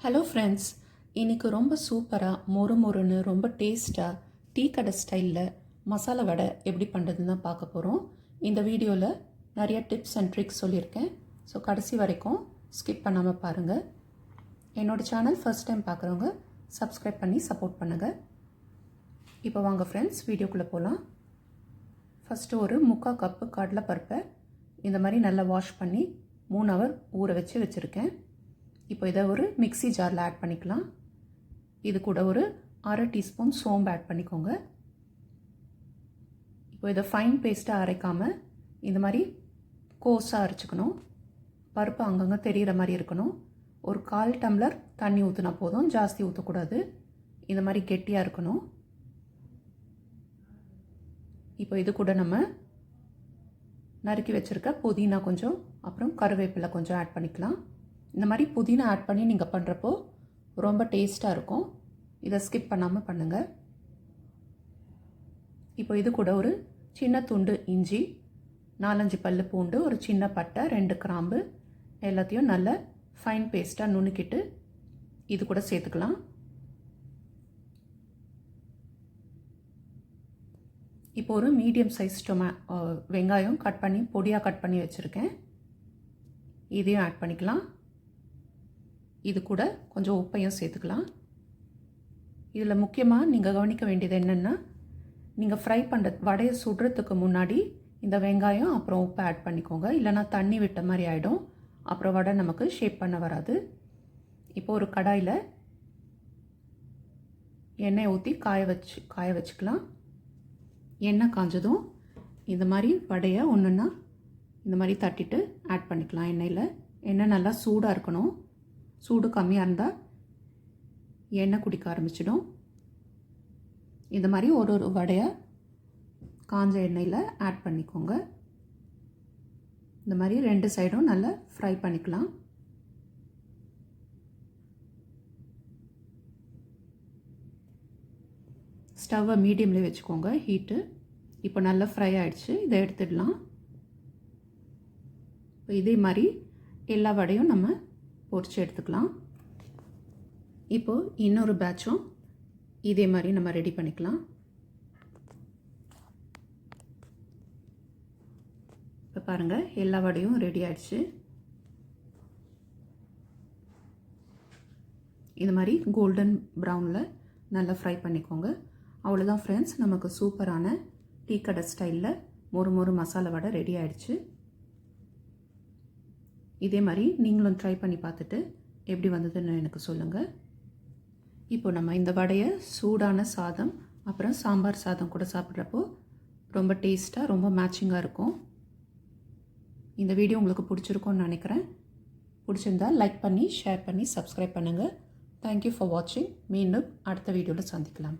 Hello friends இன்றைக்கி ரொம்ப சூப்பராக மொறு மொறுன்னு ரொம்ப டேஸ்ட்டாக டீ கடை ஸ்டைலில் மசாலா வடை எப்படி பண்ணுறதுன்னு தான் பார்க்க போகிறோம் இந்த வீடியோவில் நிறைய டிப்ஸ் அண்ட் ட்ரிக்ஸ் சொல்லியிருக்கேன். ஸோ கடைசி வரைக்கும் ஸ்கிப் பண்ணாமல் பாருங்கள் என்னோட சேனல் ஃபர்ஸ்ட் டைம் பார்க்குறவங்க சப்ஸ்கிரைப் பண்ணி சப்போர்ட் பண்ணுங்கள் இப்போ வாங்க ஃப்ரெண்ட்ஸ் வீடியோக்குள்ளே போகலாம் ஃபஸ்ட்டு ஒரு முக்கால் கப்பு கடலைப்பருப்பை இந்த மாதிரி நல்லா வாஷ் பண்ணி மூணு ஹவர் ஊற வச்சு வச்சுருக்கேன். இப்போ இதை ஒரு மிக்ஸி ஜாரில் ஆட் பண்ணிக்கலாம். இது கூட ஒரு அரை டீஸ்பூன் சோம்பு ஆட் பண்ணிக்கோங்க. இப்போ இதை ஃபைன் பேஸ்ட்டாக அரைக்காமல் இந்த மாதிரி கோஸாக அரைச்சிக்கணும். பருப்பு அங்கங்கே தெரிகிற மாதிரி இருக்கணும். ஒரு கால் டம்ளர் தண்ணி ஊற்றினா போதும் ஜாஸ்தி ஊற்றக்கூடாது இந்த மாதிரி கெட்டியாக இருக்கணும். இப்போ இது கூட நம்ம நறுக்கி வச்சுருக்க புதினா கொஞ்சம் அப்புறம் கருவேப்பிலை கொஞ்சம் ஆட் பண்ணிக்கலாம். இந்த மாதிரி புதினா ஆட் பண்ணி நீங்கள் பண்ணுறப்போ ரொம்ப டேஸ்ட்டாக இருக்கும். இதை ஸ்கிப் பண்ணாமல் பண்ணுங்கள் இப்போ இது கூட ஒரு சின்ன துண்டு இஞ்சி நாலஞ்சு பல் பூண்டு ஒரு சின்ன பட்டை ரெண்டு கிராம்பு எல்லாத்தையும் நல்ல ஃபைன் பேஸ்ட்டாக நுணுக்கிட்டு இது கூட சேர்த்துக்கலாம். இப்போ ஒரு மீடியம் சைஸ் டொமா வெங்காயம் கட் பண்ணி பொடியாக கட் பண்ணி வச்சுருக்கேன். இதையும் ஆட் பண்ணிக்கலாம். இது கூட கொஞ்சம் உப்பையும் சேர்த்துக்கலாம். இதில் முக்கியமாக நீங்கள் கவனிக்க வேண்டியது என்னென்னா நீங்கள் ஃப்ரை பண்ணுற வடையை சுடுறதுக்கு முன்னாடி இந்த வெங்காயம் அப்புறம் உப்பை ஆட் பண்ணிக்கோங்க. இல்லைனா தண்ணி விட்ட மாதிரி ஆகிடும் அப்புறம் வடை நமக்கு ஷேப் பண்ண வராது. இப்போ ஒரு கடாயில் எண்ணெய் ஊற்றி காய வச்சு காய வச்சுக்கலாம். எண்ணெய் காஞ்சதும் இந்த மாதிரி வடையை ஒன்றுன்னா இந்த மாதிரி தட்டிட்டு ஆட் பண்ணிக்கலாம் எண்ணெயில். எண்ணெய் நல்லா சூடாக இருக்கணும். சூடு கம்மியாக இருந்தால் எண்ணெய் குடிக்க ஆரம்பிச்சிடும். இந்த மாதிரி ஒரு ஒரு வடையை காஞ்ச எண்ணெயில் ஆட் பண்ணிக்கோங்க. இந்த மாதிரி ரெண்டு சைடும் நல்லா ஃப்ரை பண்ணிக்கலாம். ஸ்டவ்வை மீடியமில் வச்சுக்கோங்க ஹீட்டு இப்போ நல்லா ஃப்ரை ஆகிடுச்சு இதை எடுத்துடலாம். இப்போ இதே மாதிரி எல்லா வடையும் நம்ம பொரிச்சு எடுத்துக்கலாம். இப்போது இன்னொரு பேட்சும் இதே மாதிரி நம்ம ரெடி பண்ணிக்கலாம். இப்போ பாருங்கள் எல்லா வடையும் ரெடி ஆயிடுச்சு. இந்த மாதிரி கோல்டன் ப்ரௌனில் நல்லா ஃப்ரை பண்ணிக்கோங்க. அவ்வளோதான் ஃப்ரெண்ட்ஸ் நமக்கு சூப்பரான டீ கடை ஸ்டைலில் மொறு மொறு மசாலா வடை ரெடி ஆயிடுச்சு. இதே மாதிரி நீங்களும் ட்ரை பண்ணி பார்த்துட்டு எப்படி வந்ததுன்னு எனக்கு சொல்லுங்கள் இப்போ நம்ம இந்த வடையை சூடான சாதம் அப்புறம் சாம்பார் சாதம் கூட சாப்பிட்றப்போ ரொம்ப டேஸ்ட்டாக ரொம்ப மேட்சிங்காக இருக்கும். இந்த வீடியோ உங்களுக்கு பிடிச்சிருக்கும்னு நினைக்கிறேன். பிடிச்சிருந்தா லைக் பண்ணி ஷேர் பண்ணி சப்ஸ்கிரைப் பண்ணுங்கள் தேங்க்யூ ஃபார் வாட்சிங் மீண்டும் அடுத்த வீடியோவில் சந்திக்கலாம்.